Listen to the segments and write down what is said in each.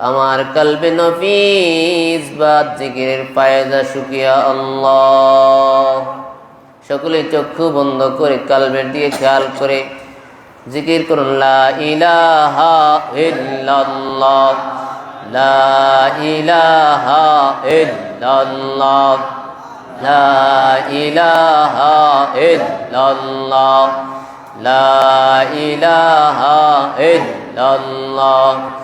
আমার কালবে নফিস বা জিকিরের পায়দা শুকিয়া আল্লাহ। সকলে চক্ষু বন্ধ করে কালবের দিকে খেয়াল করে জিকির করুন, লা ইলাহা ইল্লাল্লাহ, লা ইলাহা ইল্লাল্লাহ, লা ইলাহা ইল্লাল্লাহ, লা ইলাহা ইল্লাল্লাহ।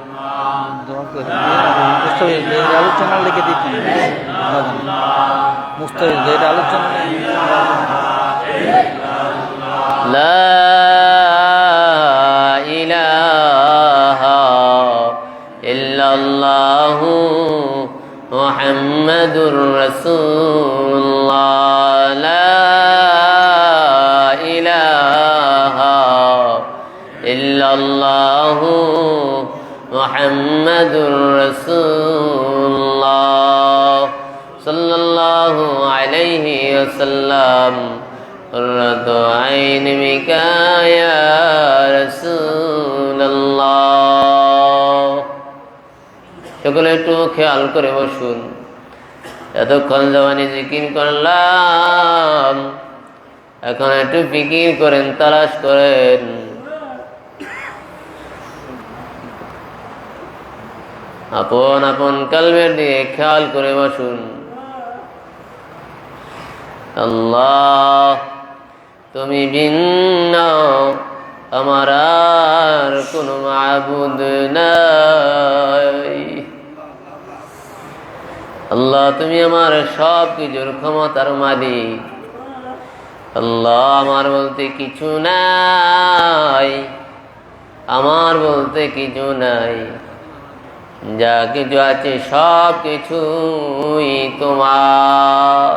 দোয়া করে মুস্তাফিজ আলোচনা লিখে দিচ্ছেন মুস্তাফিজ এটা আলোচনা لا إله إلا الله محمد رسول الله لا محمد رسول الله صلى الله عليه وسلم قرة عين بك يا رسول الله সকলে একটু খেয়াল করে বসুন এতক্ষণ জবানি জিকির করলাম এখন একটু ফিকির করেন তালাশ করেন আপন আপন কালবের দিয়ে খেয়াল করে বসুন। আল্লাহ, তুমি ভিন্ন, আমার আর কোনো মাবুদ নাই। আল্লাহ, তুমি আমার সব কিছুর ক্ষমতার মালিক। আল্লাহ, আমার বলতে কিছু নাই। আমার বলতে কিছু নাই। যা কিছু আছে সব কিছুই তোমার।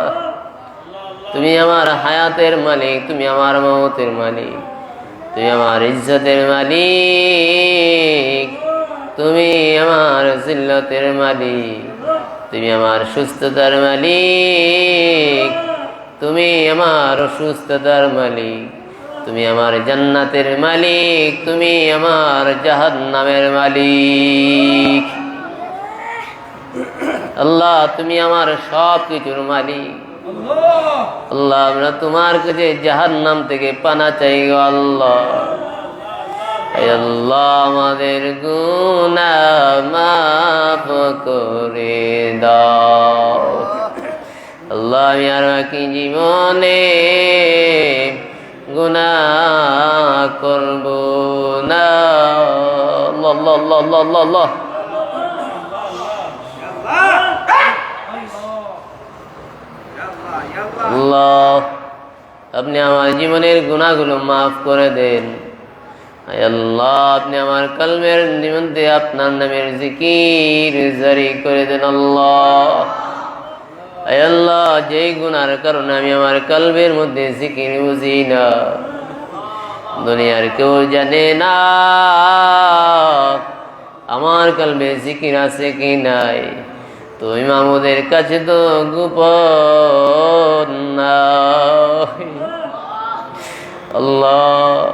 তুমি আমার হায়াতের মালিক, তুমি আমার মমতের মালিক, তুমি আমার ইজ্জতের মালিক, তুমি আমার জিল্লতের মালিক, তুমি আমার সুস্থতার মালিক, তুমি আমার অসুস্থতার মালিক। তুমি আমার জান্নাতের মালিক, তুমি আমার জাহান্নামের মালিক। আল্লাহ, তুমি আমার সব কিছুর মালিক। আল্লাহ, আমরা তোমার কাছে জাহান্নাম থেকে পানা চাই গো আল্লাহ। আল্লাহ, আমাদের গুনা করে দাও। আল্লাহ, আমি আর বাকি জীবনে গুনা করব না। আপনি আমার জীবনের গুণাগুলো মাফ করে দেন। আল্লাহ, আপনি আমার কলমের নিমন্তে আপনার নামের জিকির জারি করে দেন, আল্লাহ। আল্লাহ, যেই গুনার কারণে আমি আমার কলবের মধ্যে জিকির বুঝি না। দুনিয়ার কেউ জানে না আমার কলবে জিকির আছে কি নাই। তুই মামুদের কাছে তো গোপন আল্লাহ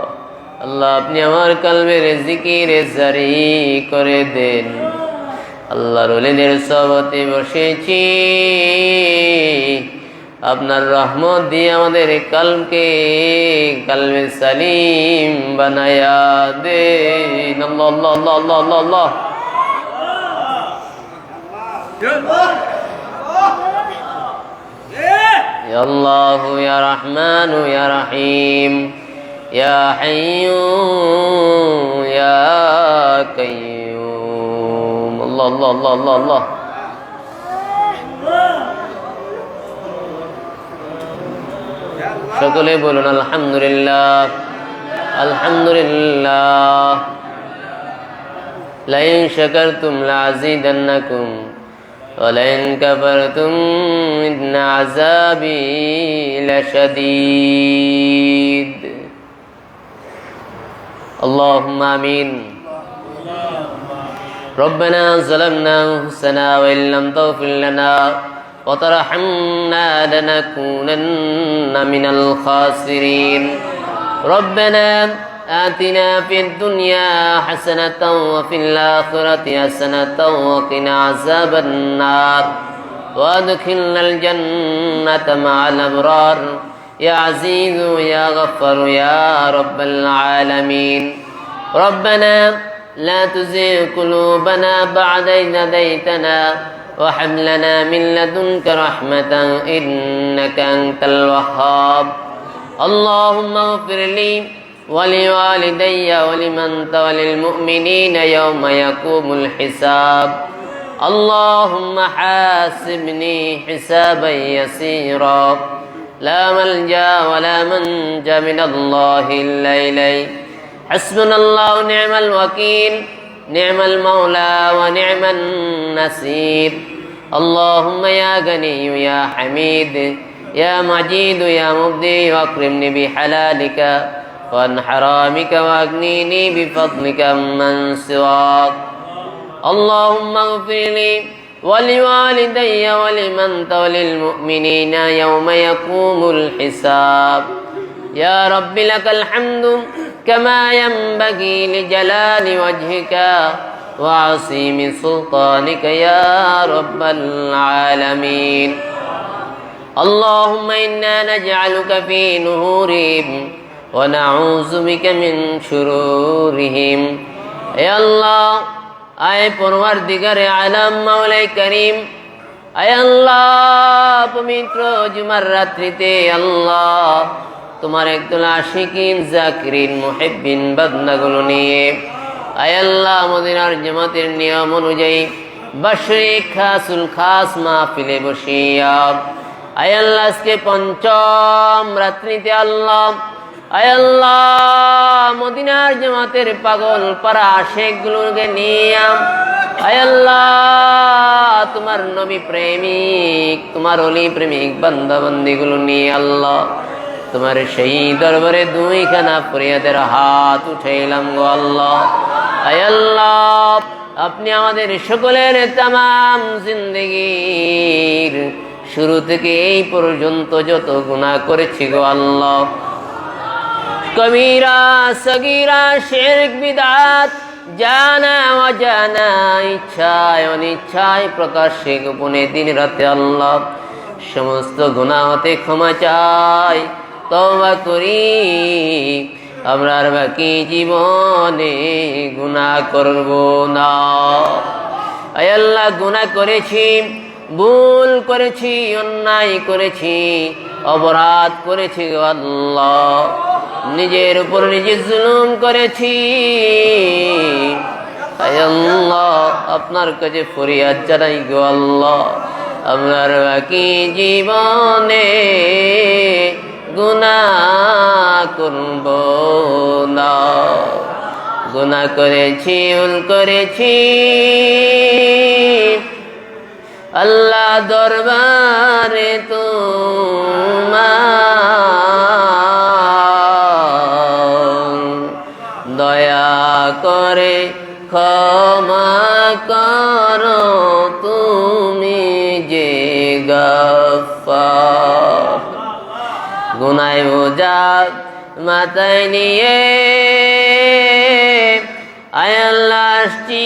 আল্লাহ, আপনি আমার কলবের জিকির জারি করে দেন। আল্লাহ রলিনের সবতে বসেছি। আপনার রহমত দিয়ে আমাদের কালকে কালবে সালিম বানায়া দে আল্লাহ ইয়া রহমান ইয়া রহিম। ইয়া হাইয়ু ইয়া কাইয়ুম। يا رحيم يا حي يا قيوم الله الله الله الله الله সকলে বলুন আলহামদুলিল্লাহ আলহামদুলিল্লাহ লাইন শাকারতুম লাযিদান্নাকুম ولئن كفرتم إن عذابي لشديد اللهم آمين ربنا ظلمنا أنفسنا وإن لم تغفر لنا وترحمنا لنكونن من الخاسرين. ربنا آتنا في الدنيا حسنة وفي الآخرة حسنة وقنا عذاب النار. وادخلنا الجنة مع الأبرار. يا عزيز يا غفر يا رب العالمين. ربنا لا تزغ قلوبنا بعد إذ هديتنا وهب لنا من لدنك رحمة إنك أنت الوهاب. اللهم اغفر لي ولوالدي ولمن تولي المؤمنين يوم يقوم الحساب. اللهم حاسبني حسابا يسيرا. لا ملجأ ولا منجأ من الله إلا اليه حسبنا الله ونعم الوكيل نعم المولى ونعم النصير. اللهم يا غني يا حميد يا مجيد يا مبدي واكرمني بحلالك وعن حرامك واغنيني بفضلك من سواك. اللهم اغفر لي ولوالدي ولمن تولي المؤمنين يوم يقوم الحساب. يا رب لك الحمد كما ينبغي لجلال وجهك وعصيم سلطانك يا رب العالمين اللهم إنا نجعلك في نهورهم ونعوذ بك من شرورهم يا الله أي پرور دگر عالم مولا کریم اے اللہ پمیتر جمر راتریتے اللہ তোমার একদল আশিকিন, জাকিরিন, মুহিব্বিন বাদনাগুলো নিয়ে। আয় আল্লাহ, মদিনার জামাতের নিয়ম অনুযায়ী বাসরিক খাসুল খাস মাহফিলে বসিয়া। আয় আল্লাহ, আজকে পঞ্চম রাত্রিতে আল্লাহ, আয় আল্লাহ, মদিনার জামাতের পাগল পারা শেখগুলোকে নিয়ে, আয় আল্লাহ, তোমার নবী প্রেমিক, তোমার অলি প্রেমিক, বান্দাবান্দিগুলো নিয়ে আল্লাহ। তোমার সেই দরবারে দুইখানা ফরিয়াদের হাত উঠাইলাম গো আল্লাহ। আল্লাহ, আপনি আমাদের সকলের তাম জিন্দগির শুরু থেকে এই পর্যন্ত যত গুণা করেছি গো আল্লাহ। কবিরা, সগিরা, শেরক, বিদাত, জানা, অজানা, ইচ্ছায়, অনিচ্ছায় প্রকাশ্যে গোপনে দিন রাতে আল্লাহ সমস্ত গুণা হতে ক্ষমা চাই। তবা করি। আমরা বাকি জীবনে গুণা করব না। আল্লাহ গুণা করেছি, ভুল করেছি, অন্যায় করেছি, অপরাধ করেছি আল্লাহ। নিজের উপর নিজে জুলুম করেছি। আল্লাহ, আপনার কাছে ফরিয়াদ জানাই গো আল্লাহ। আপনার বাকি জীবনে গুণা করব না। গুণা করেছি উল করেছি। আল্লাহ দরবারে তোমার দয়া করে ক্ষমা গুনায় বোঝা মাথায় নিয়ে। আয় আল্লাহ, আসছি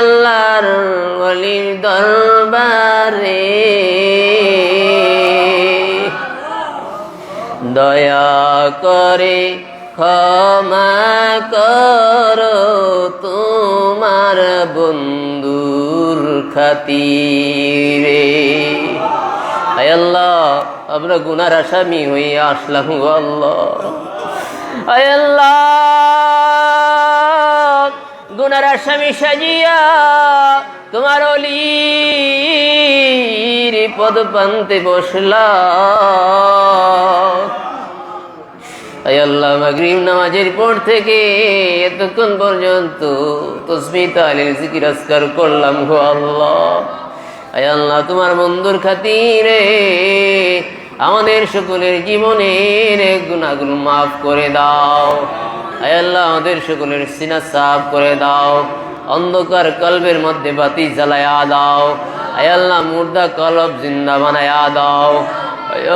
আল্লাহর অলির দরবারে। দয়া করে ক্ষমা করো তোমার বন্ধুর খাতিরে। আয় আল্লাহ আমরা গুনার আসামি হয়ে আসলাম আল্লাহ। আল্লাহ, গুনার আসামি সাজিয়া তোমার অলির পদ পান্তে বসলাম নামাজের পর থেকে এতক্ষণ পর্যন্ত তসবি তালিল জিকির করলাম গো আল্লাহ। আয় আল্লাহ, তোমার বন্ধুর খাতিরে আমাদের সকলের জীবনের গুণাগুলো মাফ করে দাও। আল্লাহ, আমাদের সকলের সিনা সাফ করে দাও। অন্ধকার কলবের মধ্যে বাতি জ্বালায়া দাও। আল্লাহ, মুর্দা কলব জিন্দা বানায়া দাও।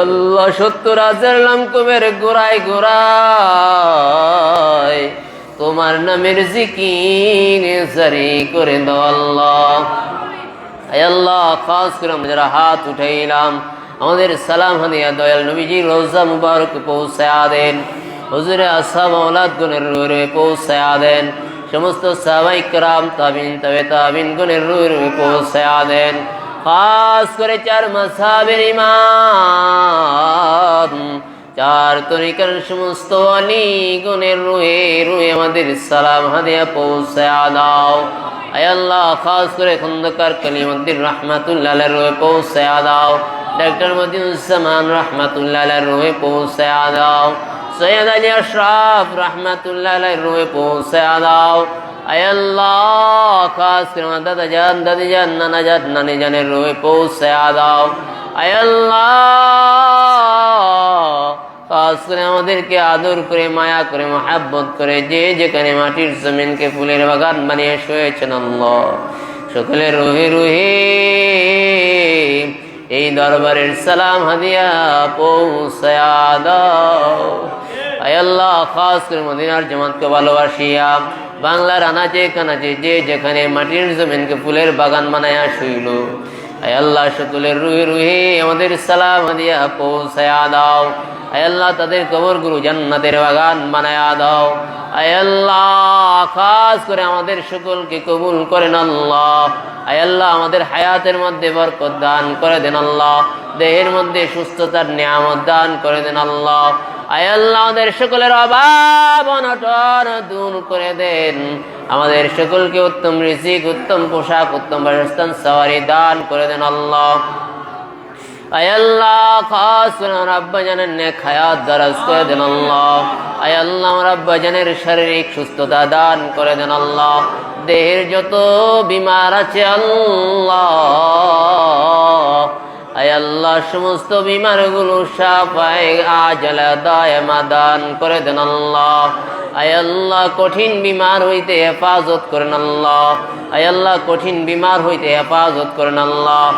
আল্লাহ, সত্তর হাজার লামকুমের গোড়ায় গোড়ায় তোমার নামের জিকির জারি করে দাও আল্লাহ। আল্লাহ, খাস করে আমরা হাত উঠাইলাম আমাদের সালাম হানিয়া দয়াল নবীজি রোজা মুবারক পৌঁছায়া দেন। হুজুরে ওলাদ গুণের রুয়ে পৌঁছায়া দেন। সমস্ত সাহাবাই কারাম, তাবিন, তবে তাবিন গুণের রুয়ে পৌঁছায়া দেন। খাস করে চার মাসাবের ইমাম, চার তরিকার সমস্ত আলী গুণের রুয়ে রুয়ে আমাদের সালাম হাদিয়া পৌঁছায়া দাও। আল্লাহ রুয়ে পৌঁছায়া দাও। আল্লাহ করে আমাদেরকে আদর করে, মায়া করে, মহাব্বত করে, যে যেখানে মাটির জমিনকে ফুলের বাগান বানিয়ে শুয়েছেন আল্লাহ। সকলে রুহে রুহে, এই দরবারের সালাম হাদিয়া পৌঁছায়া আল্লাহ, খাস করে মদিনার জামাতকে ভালোবাসিয়া, বাংলার আনাচে কানাচে যে যেখানে মাটির জমিনকে ফুলের বাগান বানায়া শুইল। আল্লাহ সকলের রুহে রুহে আমাদের সালাম হাদিয়া পৌঁছায়া দাও। আল্লাহ তাদের কবর গুরু জান্নাতের বাগান বানায়া দাও। আল্লাহ, খাস করে আমাদের সকলকে কবুল করেন আল্লাহ। আল্লাহ, আমাদের হায়াতের মধ্যে বরকত দান করে দেন আল্লাহ। দেহের মধ্যে সুস্থতার নিয়ামত দান করে দেন আল্লাহ। সকলের অভাব অনটন দূর করে দেন। আমাদের সকলকে উত্তম রিজিক, উত্তম পোশাক, উত্তম বাসস্থান দান করে দেন আল্লাহ। শারীরিক সুস্থতা দান করে দেন আল্লাহ। দেহের যত বিমার আছে আল্লাহ। আল্লাহ সমস্ত বিমারগুলো সাফাই আজলা দায়মা দান করে দেন আল্লাহ। আল্লাহ, কঠিন বিমার হইতে হেফাজত করেন আল্লাহ। আল্লাহ, কঠিন বিমার হইতে হেফাজত করেন আল্লাহ।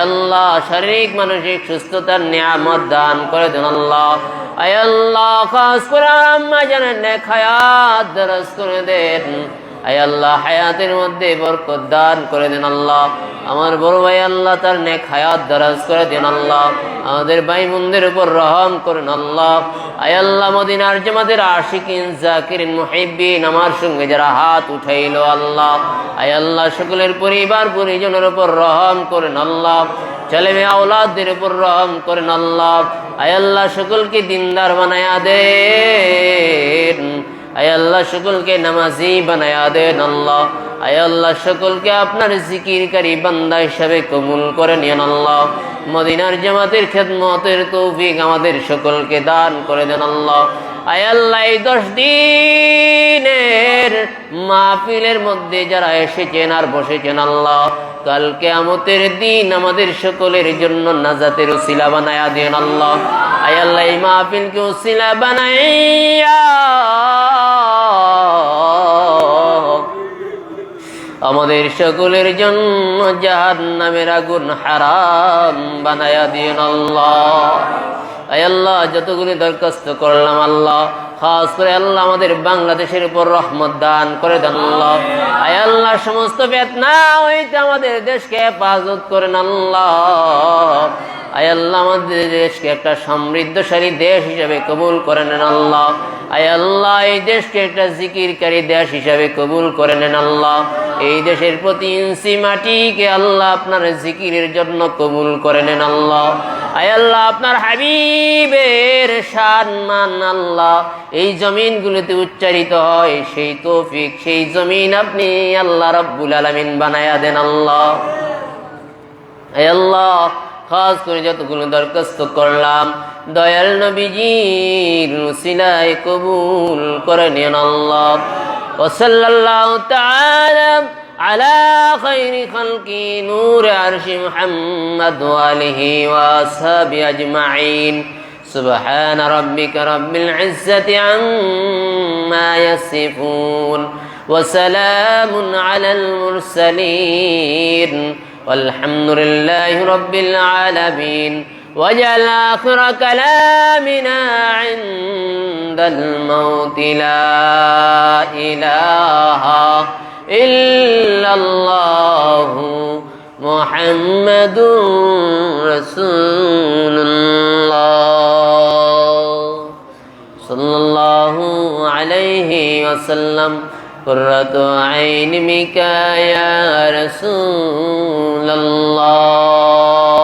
আল্লাহ, শারীরিক, মানসিক সুস্থতার নিয়ামত দান করে দেন আল্লাহ। আল্লাহ, খাস করে খায়াত দরজ করে দেন। আল্লাহ, হায়াতের মধ্যে বরকত দান করে দেন আল্লাহ। আমার বড় ভাই আল্লাহ তার নেক হায়াত দারাজ করে দেন আল্লাহ। আমাদের ভাই বোনদের উপর রহম করেন আল্লাহ। আয় আল্লাহ মদিনার জামাতের আশিকিন, জাকিরিন, মুহিব্বিন আমার সঙ্গে যারা হাত উঠাইল আল্লাহ। আয় আল্লাহ সকলের পরিবার, পরিজনের উপর রহম করেন আল্লাহ। ছেলে মেয়ে, আওলাদদের উপর রহম করেন আল্লাহ। আয় আল্লাহ সকলকে দিনদার বানায়া দেন। আয় আল্লাহ সকলকে নামাজি বানায়া দেন আল্লাহ। আয় আল্লাহ সকলকে আপনার জিকিরকারী বান্দা হিসাবে কবুল করে নিন আল্লাহ। মদিনার জামাতের খেদমতের তৌফিক আমাদের সকলকে দান করে দেন আল্লাহ। আয় আল্লাহ এই দশ দিনের মাহফিলের মধ্যে যারা এসেছেন আর বসেছেন আল্লাহ কালকে আমতের দিন আমাদের সকলের জন্য নাজাতের উসিলা বানায়া দেন আল্লাহ। আয় আল্লাহ এই মাহফিলকে উসিলা বানাইয়া আমাদের সকলের জন্য জাহান নামের আগুন হারাম, বানায়া দিন আল্লাহ। আল্লাহ, যতগুলি দরখাস্ত করলাম আল্লাহ, খাস করে আল্লাহ আমাদের বাংলাদেশের উপর রহমত দান করে দেন আল্লাহ। আয় সমস্ত বেতনা হইতে আমাদের দেশকে হেফাজত করেন আল্লাহ। আয় আমাদের দেশকে একটা সমৃদ্ধশালী দেশ হিসাবে কবুল করে নেন আল্লাহ। আয় আল্লাহ, এই দেশকে একটা জিকিরকারী দেশ হিসাবে কবুল করে নেন আল্লাহ। এই দেশের প্রতি ইঞ্চি মাটিকে আল্লাহ আপনার জিকিরের জন্য কবুল করে নেন আল্লাহ। আয় আল্লাহ, আপনার হাবিবের সম্মান আল্লাহ। এই জমিনগুলোতে উচ্চারিত হয়, সেই তৌফিক, সেই জমিন আপনি আল্লাহ রব্বুল আলমিন বানায়া দেন আল্লাহ। হে আল্লাহ, খাস করে যতগুলো দরখাস্ত করলাম, দয়াল নবীজির সিলায় কবুল করে নেন আল্লাহ। وصلى الله تعالى على خير خلقه نور عرش محمد وآله وأصحابه أجمعين سبحان ربك رب العزة عما يصفون وسلام على المرسلين والحمد لله رب العالمين واجعل آخر كلامنا عند الموت لا إله إلا الله محمد رسول الله. صلى الله عليه وسلم. قرة عين بك يا رسول الله.